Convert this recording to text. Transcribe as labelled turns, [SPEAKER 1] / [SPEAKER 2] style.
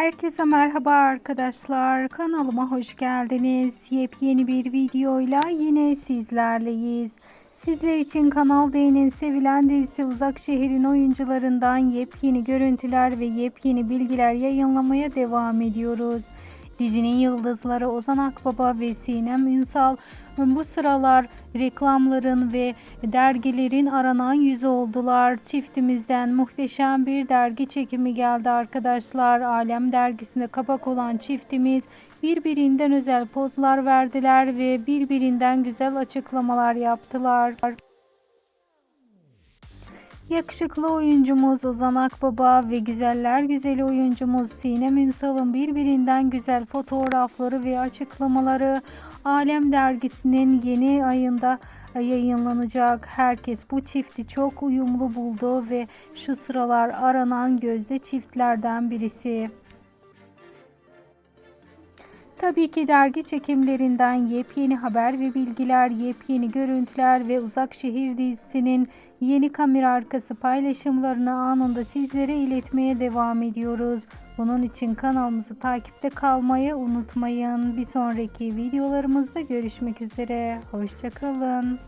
[SPEAKER 1] Herkese merhaba arkadaşlar. Kanalıma hoş geldiniz. Yepyeni bir videoyla yine sizlerleyiz. Sizler için Kanal D'nin sevilen dizisi Uzak Şehir'in oyuncularından yepyeni görüntüler ve yepyeni bilgiler yayınlamaya devam ediyoruz. Dizinin yıldızları Ozan Akbaba ve Sinem Ünsal bu sıralar reklamların ve dergilerin aranan yüzü oldular. Çiftimizden muhteşem bir dergi çekimi geldi arkadaşlar. Alem dergisinde kapak olan çiftimiz birbirinden özel pozlar verdiler ve birbirinden güzel açıklamalar yaptılar. Yakışıklı oyuncumuz Ozan Akbaba ve güzeller güzeli oyuncumuz Sinem Ünsal'ın birbirinden güzel fotoğrafları ve açıklamaları Alem dergisinin yeni ayında yayınlanacak. Herkes bu çifti çok uyumlu buldu ve şu sıralar aranan gözde çiftlerden birisi. Tabii ki dergi çekimlerinden yepyeni haber ve bilgiler, yepyeni görüntüler ve Uzak Şehir dizisinin yeni kamera arkası paylaşımlarını anında sizlere iletmeye devam ediyoruz. Bunun için kanalımızı takipte kalmayı unutmayın. Bir sonraki videolarımızda görüşmek üzere. Hoşçakalın.